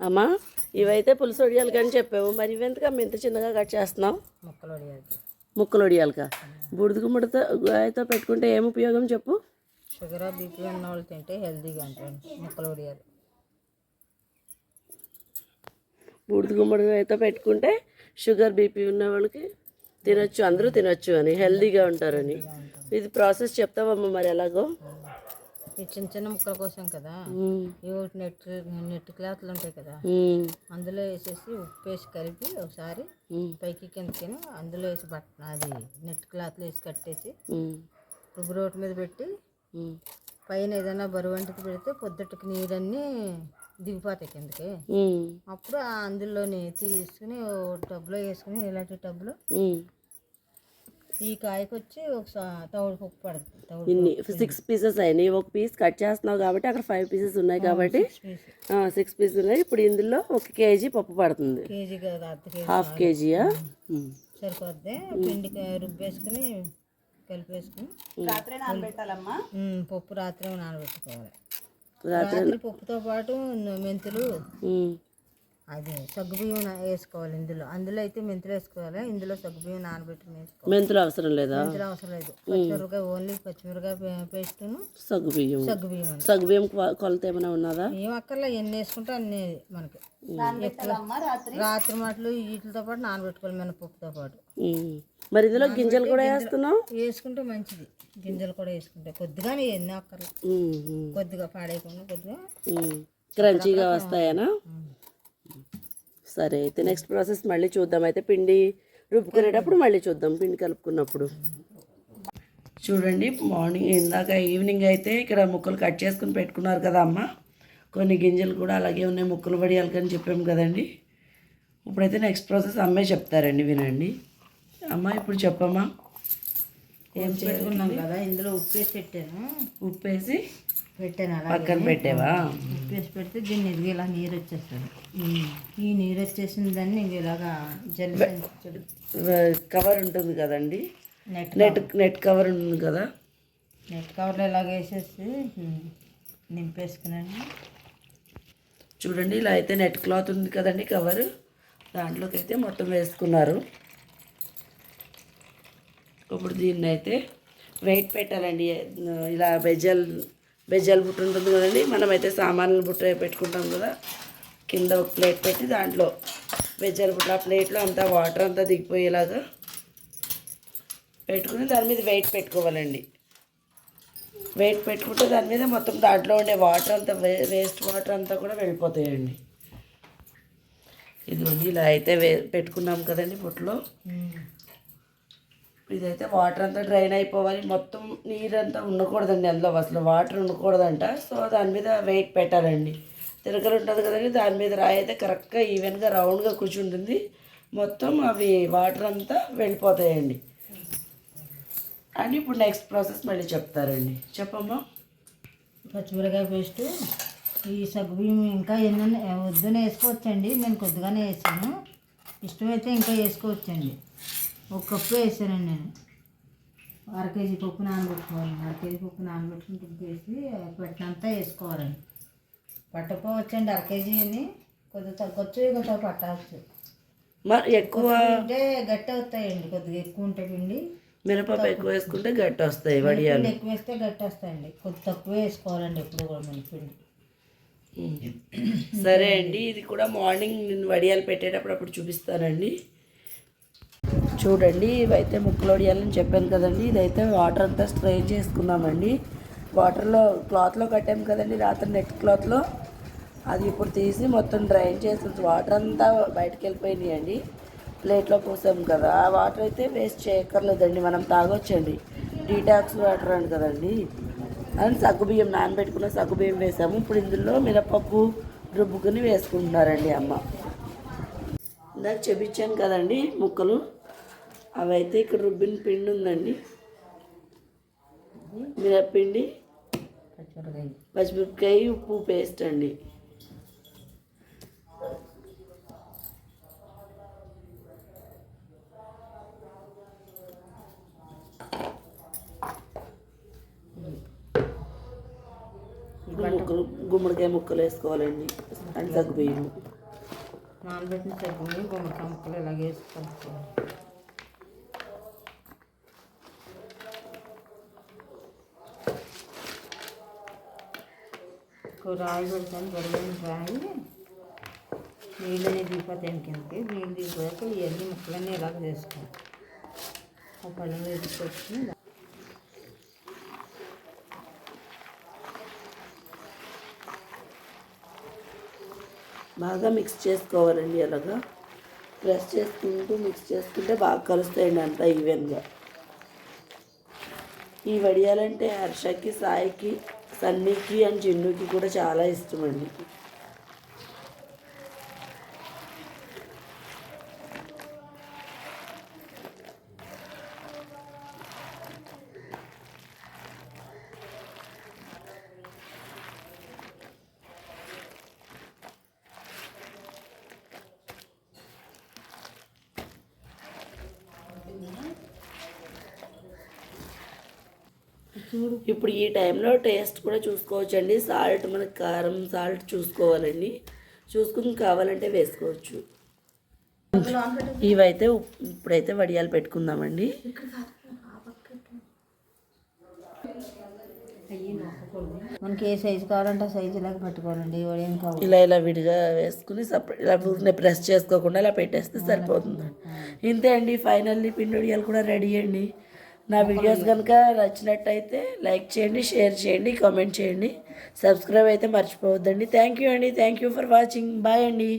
అమ్మా ఇవైతే పులుసు వడియాలు కానీ చెప్పావు. మరి ఇవెంతకమ్మా ఇంత చిన్నగా కట్ చేస్తున్నావు? ముక్కలు వడియాలి ముక్కలు వడియాలుగా. బూడిద గుమ్మడితో గాయతో పెట్టుకుంటే ఏం ఉపయోగం చెప్పు? షుగర్ బీపీ ఉన్న వాళ్ళు తింటే హెల్తీగా ఉంటారండి ముక్కలు వడియాలి. బూడిద గుమ్మడికాయతో పెట్టుకుంటే షుగర్ బీపీ ఉన్న వాళ్ళకి తినొచ్చు అందరూ తినొచ్చు అని హెల్దీగా ఉంటారని. ఇది ప్రాసెస్ చెప్తావమ్మా మరి ఎలాగో? చిన్న చిన్న ముక్కల కోసం కదా. ఈ ఒకటి నెట్ నెట్ క్లాత్లు ఉంటాయి కదా. అందులో వేసేసి ఉప్పు వేసి కలిపి ఒకసారి పైకి కిందకి అందులో వేసి బట్ట అది నెట్ క్లాత్లో వేసి కట్టేసి రుబ్బు రోటి మీద పెట్టి పైన ఏదైనా బరువు వంటికి పెడితే పొద్దుటికి నీరన్నీ దిగిపోతాయి కిందకి. అప్పుడు అందులోని తీసుకుని టబ్లో వేసుకుని ఇలాంటి టబ్లో. ఈ కాయకు వచ్చి ఒక తవుడు పప్పు పడుతుంది తవుడు ఇన్ని సిక్స్ పీసెస్ అయినాయి. ఒక పీస్ కట్ చేస్తున్నావు కాబట్టి అక్కడ ఫైవ్ పీసెస్ ఉన్నాయి కాబట్టి సిక్స్ పీసెస్ ఉన్నాయి. ఇప్పుడు ఇందులో ఒక కేజీ పప్పు పడుతుంది. కేజీ కదా అర్ధ కేజీ హాఫ్ కేజీయా. సరిపోద్ది. పిండి రుబ్బేసుకుని కలిపేసుకుని రాత్రి నానబెట్టాలమ్మా? పప్పు రాత్రి నానబెట్టుకోవాలి. రాత్రి పప్పుతో పాటు మెంతులు అదే సగ్గుబియ్యం వేసుకోవాలి ఇందులో. అందులో అయితే మెంతులు వేసుకోవాలి. ఇందులో సగ్గుబియ్యం నానబెట్టుకుని వేసుకోవాలి మెంతులు అవసరం లేదా? మెంతులు అవసరం లేదు. పచ్చిమిరపకాయ ఓన్లీ పచ్చిమిరపకాయ పేస్టును సగ్గు బియ్యం సగ్గుబియ్యం అండి. సగ్గు బియ్యం కొ- కొలత ఏమైనా ఉన్నదా? ఏం అక్కర్లే ఎన్ని వేసుకుంటే అన్ని మనకి. రాత్రి మాటలు వీటితో పాటు నానబెట్టుకోవాలి మినపప్పుతో పాటు. మరి ఇందులో గింజలు కూడా వేస్తున్నావు? వేసుకుంటే మంచిది. గింజలు కూడా వేసుకుంటే కొద్దిగానే ఎన్ని అక్కర్లే. ఉమ్, ఉమ్, కొద్దిగా పాడైకుండా కొద్దిగా. క్రంచీగా వస్తాయనా? సరే అయితే నెక్స్ట్ ప్రాసెస్ మళ్ళీ చూద్దాం. అయితే పిండి రుబ్బుకునేటప్పుడు మళ్ళీ చూద్దాం. పిండి కలుపుకున్నప్పుడు. చూడండి మార్నింగ్ ఇందాక ఈవినింగ్ అయితే ఇక్కడ ముక్కలు కట్ చేసుకుని పెట్టుకున్నారు కదా అమ్మ. కొన్ని గింజలు కూడా అలాగే ఉన్నాయి ముక్కలు పడియాలి కానీ చెప్పాము కదండి. ఇప్పుడైతే నెక్స్ట్ ప్రాసెస్ అమ్మే చెప్తారండి వినండి. అమ్మ ఇప్పుడు చెప్పమ్మా. ఏం పెట్టుకున్నాం కదా ఇందులో ఉప్పు వేసి పెట్టాను. ఉప్పు వేసి పెట్టాను పక్కన పెట్టావా? ఉప్పు వేసి పెడితే దీన్ని ఇది ఇలా నీరు వచ్చేస్తుంది. ఈ నీరు వచ్చేసిన దాన్ని ఇలాగా జల్లి కవర్ ఉంటుంది కదండి? నెట్ నెట్ నెట్ కవర్ ఉంటుంది కదా? నెట్ కవర్లో ఇలాగ వేసేసి ఉమ్, నింపేసుకున్నాను చూడండి ఇలా అయితే నెట్ క్లాత్ ఉంది కదండి కవర్. దాంట్లోకి అయితే మొత్తం వేసుకున్నారు. ఇప్పుడు దీన్ని అయితే వెయిట్ పెట్టాలండి. ఇలా బెజ్జల్ బెజ్జాల బుట్ట ఉంటుంది కదండి మనమైతే సామాన్లు బుట్ట పెట్టుకుంటాం కదా. కింద ఒక ప్లేట్ పెట్టి దాంట్లో బెజ్జాల బుట్ట ఆ ప్లేట్లో అంతా వాటర్ అంతా దిగిపోయేలాగా పెట్టుకుని దాని మీద వెయిట్ పెట్టుకోవాలండి. వెయిట్ పెట్టుకుంటే దాని మీద మొత్తం దాంట్లో ఉండే వాటర్ అంతా వే వేస్ట్ వాటర్ అంతా కూడా వెళ్ళిపోతాయండి. ఇదిగోండి ఇలా అయితే వే పెట్టుకున్నాం కదండి బుట్టలో. ఇదైతే వాటర్ అంతా డ్రైన్ అయిపోవాలి. మొత్తం నీరంతా ఉండకూడదండి అందులో. అసలు వాటర్ ఉండకూడదంట. సో దాని మీద వెయిట్ పెట్టాలండి. తిరగలు ఉంటుంది కదండి దాని మీద రాయి అయితే కరెక్ట్గా ఈవెన్గా రౌండ్గా కూర్చుంటుంది. మొత్తం అవి వాటర్ అంతా వెళ్ళిపోతాయండి. అని ఇప్పుడు నెక్స్ట్ ప్రాసెస్ మళ్ళీ చెప్తారండి. చెప్పమ్మా. పచ్చిమిరకాయ పేస్ట్ ఈ సగ్గుబియ్యం ఇంకా ఎన్న వద్దునే వేసుకోవచ్చండి. నేను కొద్దిగానే వేసాను. ఇష్టమైతే ఇంకా వేసుకోవచ్చండి. ఒక కప్పు వేసానండి నేను. అర కేజీ పప్పు నానబెట్టుకోవాలి. అర కేజీ పప్పు నానబెట్టుకుని రుబ్బేసి పెట్టినంతా వేసుకోవాలండి. పట్టకపోవచ్చండి అర కేజీని కొద్దిగా తగ్గొచ్చు కొద్దిగా పట్టవచ్చు మరి ఎక్కువ అంటే గట్టి అవుతాయండి కొద్దిగా ఎక్కువ ఉంటే పిండి. మినపప్పు ఎక్కువ వేసుకుంటే గట్టి వస్తాయి వడియాలు. ఎక్కువ వేస్తే గట్టి వస్తాయండి. కొద్ది తక్కువ వేసుకోవాలండి ఎప్పుడు కూడా మన పిండి. సరే అండి ఇది కూడా మార్నింగ్ నేను వడియాలు పెట్టేటప్పుడు అప్పుడు చూపిస్తానండి. చూడండి ఇవైతే ముక్కలొడియాలని చెప్పాను కదండి. ఇదైతే వాటర్ అంతా స్ట్రెయిన్ చేసుకున్నామండి. వాటర్లో క్లాత్లో కట్టాము కదండి రాత్రి నెట్ క్లాత్లో. అది ఇప్పుడు తీసి మొత్తం డ్రైన్ చేసి వాటర్ అంతా బయటకు అండి ప్లేట్లో పోసాం కదా. ఆ వాటర్ అయితే వేస్ట్ చేయక్కర్లేదండి మనం తాగొచ్చండి. డీటాక్స్ వాటర్ అండి కదండి. అని సగ్గుబియ్యం నానబెట్టుకున్న సగ్గుబియ్యం వేసాము. ఇప్పుడు ఇందులో మినపప్పు రుబ్బుకుని వేసుకుంటున్నారండి అమ్మ. ఇందాక చెప్పించాను కదండి ముక్కలు. అవైతే ఇక్కడ రుబ్బిన పిండి ఉందండి. పచ్చిమిరకాయ పచ్చిమిరపకాయ. ఉప్పు పేస్ట్ అండి. ముక్కలు గుమ్మడికాయ ముక్కలు వేసుకోవాలండి. అండ్ సగ్గుబియ్యం నానబెట్టిన సగ్గుని గుమ్మడికాయ ముక్కలు ఇలాగ వేసి కలుపుకోవాలి రాయి పెడతాను బరువైన రాయి. నీళ్ళు అనేది దిగిపోతాయి కిందకి నీళ్ళు దిగిపోయాక ఇవన్నీ ముక్కలన్నీ ఇలాగ చేసుకోవాలి. ఆ పళ్ళలో ఎదుకొచ్చి బాగా మిక్స్ చేసుకోవాలండి అలాగా ప్రెస్ చేసుకుంటూ మిక్స్ చేసుకుంటే బాగా కలుస్తాయండి అంతా ఈవెన్గా ఈ వడియాలంటే హర్షకి సాయికి సన్నీకి అండ్ చిన్నుకి కూడా చాలా ఇష్టం అండి. ఇప్పుడు ఈ టైంలో టేస్ట్ కూడా చూసుకోవచ్చండి. సాల్ట్ మనకి కారం సాల్ట్ చూసుకోవాలండి. చూసుకుని కావాలంటే వేసుకోవచ్చు. ఇవైతే ఇప్పుడైతే వడియాలు పెట్టుకుందామండి. మనకి ఏ సైజు కావాలంటే ఆ సైజు ఇలాగ పట్టుకోవాలండి. ఇలా ఇలా విడిగా వేసుకుని సపరేట్ ఇలా ఊరినే ప్రెస్ చేసుకోకుండా ఇలా పెట్టేస్తే సరిపోతుంది. ఇంతే అండి ఫైనల్లీ పిండి వడియాలు కూడా రెడీ అండి. నా వీడియోస్ కనుక నచ్చినట్టయితే లైక్ చేయండి షేర్ చేయండి కామెంట్ చేయండి. సబ్స్క్రైబ్ అయితే మర్చిపోవద్దండి. థ్యాంక్ యూ అండి. Thank you for watching bye అండి.